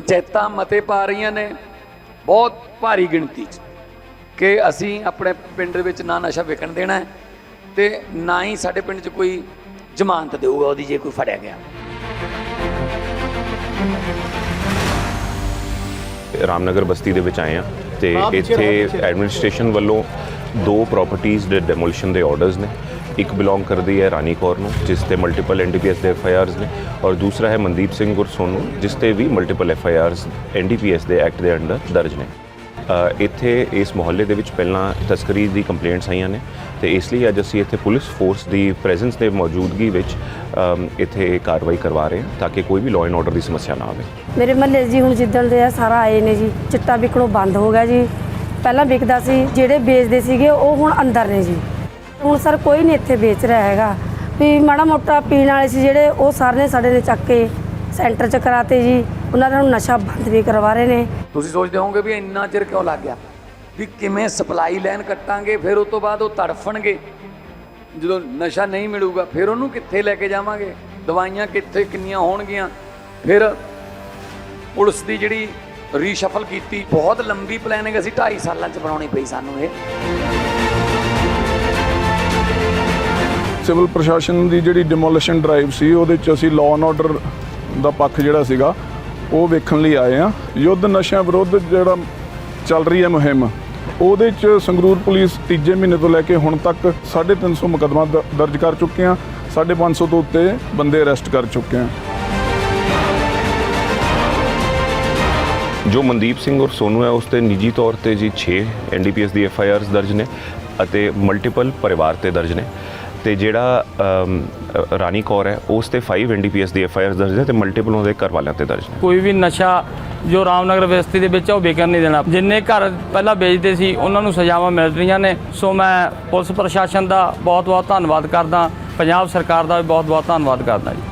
ਪੰਚਾਇਤਾਂ ਮਤੇ ਪਾ ਰਹੀਆਂ ਨੇ ਬਹੁਤ ਭਾਰੀ ਗਿਣਤੀ 'ਚ ਕਿ ਅਸੀਂ ਆਪਣੇ ਪਿੰਡ ਦੇ ਵਿੱਚ ਨਾ ਨਸ਼ਾ ਵਿਕਣ ਦੇਣਾ ਹੈ ਤੇ ਨਾ ਹੀ ਸਾਡੇ ਪਿੰਡ 'ਚ ਕੋਈ ਜ਼ਮਾਨਤ ਦੇਊਗਾ ਉਹਦੀ ਜੇ ਕੋਈ ਫੜਿਆ ਗਿਆ। ਰਾਮਨਗਰ ਬਸਤੀ ਦੇ ਵਿੱਚ ਆਏ ਆ ਤੇ ਇੱਥੇ ਐਡਮਿਨਿਸਟ੍ਰੇਸ਼ਨ ਵੱਲੋਂ ਦੋ ਪ੍ਰਾਪਰਟੀਆਂ ਦੇ ਡੈਮੋਲੀਸ਼ਨ ਦੇ ਆਰਡਰਸ ਨੇ। ਇੱਕ ਬਿਲੋਂਗ ਕਰਦੀ ਹੈ ਰਾਣੀ ਕੌਰ ਨੂੰ, ਜਿਸ ਤੇ ਮਲਟੀਪਲ ਐਨਡੀਪੀਐਸ ਦੇ ਐਫਆਈਆਰਸ ਨੇ, ਔਰ ਦੂਸਰਾ ਹੈ ਮਨਦੀਪ ਸਿੰਘ ਗੁਰ ਸੋਨੂ, ਜਿਸ ਤੇ ਵੀ ਮਲਟੀਪਲ ਐਫਆਈਆਰਸ ਐਨਡੀਪੀਐਸ ਦੇ ਐਕਟ ਦੇ ਅੰਡਰ ਦਰਜ ਨੇ। ਇੱਥੇ ਇਸ ਮੁਹੱਲੇ ਦੇ ਵਿੱਚ ਪਹਿਲਾਂ ਤਸਕਰੀ ਦੀ ਕੰਪਲੇਂਟਸ ਆਈਆਂ ਨੇ ਤੇ ਇਸ ਲਈ ਅੱਜ ਅਸੀਂ ਇੱਥੇ ਪੁਲਿਸ ਫੋਰਸ ਦੀ ਪ੍ਰੈਜ਼ੈਂਸ ਦੇ ਮੌਜੂਦਗੀ ਵਿੱਚ ਇੱਥੇ ਕਾਰਵਾਈ ਕਰਵਾ ਰਹੇ ਹਾਂ, ਤਾਂ ਕਿ ਕੋਈ ਵੀ ਲਾਅ ਐਂਡ ਆਰਡਰ ਦੀ ਸਮੱਸਿਆ ਨਾ ਆਵੇ। ਮੇਰੇ ਮਹੱਲੇ ਜੀ ਹੁਣ ਜਿੱਦਣ ਦੇ ਆ, ਸਾਰਾ ਆਏ ਨੇ ਜੀ, ਚਿੱਟਾ ਵਿਕਣੋਂ ਬੰਦ ਹੋ ਗਿਆ ਜੀ। ਪਹਿਲਾਂ ਵਿਕਦਾ ਸੀ, ਜਿਹੜੇ ਵੇਚਦੇ ਸੀਗੇ, ਉਹ ਹੁਣ ਅੰਦਰ ਨੇ ਜੀ। ਹੁਣ ਸਰ ਕੋਈ ਨਹੀਂ ਇੱਥੇ ਵੇਚ ਰਿਹਾ ਹੈਗਾ। ਵੀ ਮਾੜਾ ਮੋਟਾ ਪੀਣ ਵਾਲੇ ਸੀ ਜਿਹੜੇ, ਉਹ ਸਾਰੇ ਨੇ ਸਾਡੇ ਨੇ ਚੱਕ ਕੇ ਸੈਂਟਰ ਚ ਕਰਾਤੇ ਜੀ। ਉਹਨਾਂ ਦਾ ਹੁਣ ਨਸ਼ਾ ਬੰਦ ਵੀ ਕਰਵਾ ਰਹੇ ਨੇ। ਤੁਸੀਂ ਸੋਚਦੇ ਹੋਵੋਗੇ ਵੀ ਇੰਨਾ ਚਿਰ ਕਿਉਂ ਲੱਗ ਗਿਆ? ਵੀ ਕਿਵੇਂ ਸਪਲਾਈ ਲਾਈਨ ਕੱਟਾਂਗੇ, ਫਿਰ ਉਸ ਤੋਂ ਬਾਅਦ ਉਹ ਤੜਫਣਗੇ। ਜਦੋਂ ਨਸ਼ਾ ਨਹੀਂ ਮਿਲੂਗਾ, ਫਿਰ ਉਹਨੂੰ ਕਿੱਥੇ ਲੈ ਕੇ ਜਾਵਾਂਗੇ? ਦਵਾਈਆਂ ਕਿੱਥੇ ਕਿੰਨੀਆਂ ਹੋਣਗੀਆਂ? ਫਿਰ ਪੁਲਿਸ ਦੀ ਜਿਹੜੀ ਰੀਸ਼ਫਲ ਕੀਤੀ। ਬਹੁਤ ਲੰਬੀ ਪਲੈਨਿੰਗ ਅਸੀਂ 2.5 ਸਾਲਾਂ ਚ ਬਣਾਉਣੀ ਪਈ ਸਾਨੂੰ ਇਹ। ਸਿਵਲ ਪ੍ਰਸ਼ਾਸਨ ਦੀ ਜਿਹੜੀ ਡਿਮੋਲਿਸ਼ਨ ਡਰਾਈਵ ਸੀ, ਉਹਦੇ ਚ ਅਸੀਂ ਲਾਅ ਐਂਡ ਆਰਡਰ ਦਾ ਪੱਖ ਜਿਹੜਾ ਸੀਗਾ, ਉਹ ਵੇਖਣ ਲਈ ਆਏ ਆ ਯੁੱਧ ਨਸ਼ਿਆਂ ਵਿਰੁੱਧ ਜਿਹੜਾ ਚੱਲ ਰਹੀ ਹੈ ਮੁਹਿੰਮ, ਉਹਦੇ ਚ ਸੰਗਰੂਰ ਪੁਲਿਸ ਤੀਜੇ ਮਹੀਨੇ ਤੋਂ ਲੈ ਕੇ ਹੁਣ ਤੱਕ 350 ਮੁਕੱਦਮਾ ਦ- ਦਰਜ ਕਰ ਚੁੱਕੇ ਆ 550 ਤੋਂ ਉੱਤੇ ਬੰਦੇ ਅਰੈਸਟ ਕਰ ਚੁੱਕੇ ਆ ਜੋ ਮਨਦੀਪ ਸਿੰਘ ਔਰ ਸੋਨੂ ਹੈ, ਉਸ ਤੇ ਨਿੱਜੀ ਤੌਰ ਤੇ ਜੀ 6 ਐਨਡੀਪੀਐਸ ਦੀ ਐਫਆਈਆਰਸ ਦਰਜ ਨੇ ਅਤੇ ਮਲਟੀਪਲ ਪਰਿਵਾਰ ਤੇ ਦਰਜ ਨੇ। ਤੇ ਜਿਹੜਾ ਰਾਣੀ ਕੌਰ ਹੈ, ਉਸ ਤੇ 5 ਐਨਡੀਪੀਐਸ ਦੀ ਐਫਆਈਆਰਸ ਦਰਜ ਨੇ ਤੇ ਮਲਟੀਪਲ ਉਹਦੇ ਘਰ ਵਾਲਿਆਂ ਤੇ ਦਰਜ ਨੇ। ਕੋਈ ਵੀ ਨਸ਼ਾ ਜੋ ਰਾਮਨਗਰ ਬਸਤੀ ਦੇ ਵਿੱਚ ਉਹ ਵਿਕਣ ਨਹੀਂ ਦੇਣਾ। ਜਿੰਨੇ ਘਰ ਪਹਿਲਾਂ ਵੇਚਦੇ ਸੀ, ਉਹਨਾਂ ਨੂੰ ਸਜ਼ਾਵਾਂ ਮਿਲ ਰਹੀਆਂ ਨੇ। ਸੋ ਮੈਂ ਪੁਲਿਸ ਪ੍ਰਸ਼ਾਸਨ ਦਾ ਬਹੁਤ ਬਹੁਤ ਧੰਨਵਾਦ ਕਰਦਾ। ਪੰਜਾਬ ਸਰਕਾਰ ਦਾ ਵੀ ਬਹੁਤ ਬਹੁਤ ਧੰਨਵਾਦ ਕਰਦਾ ਜੀ।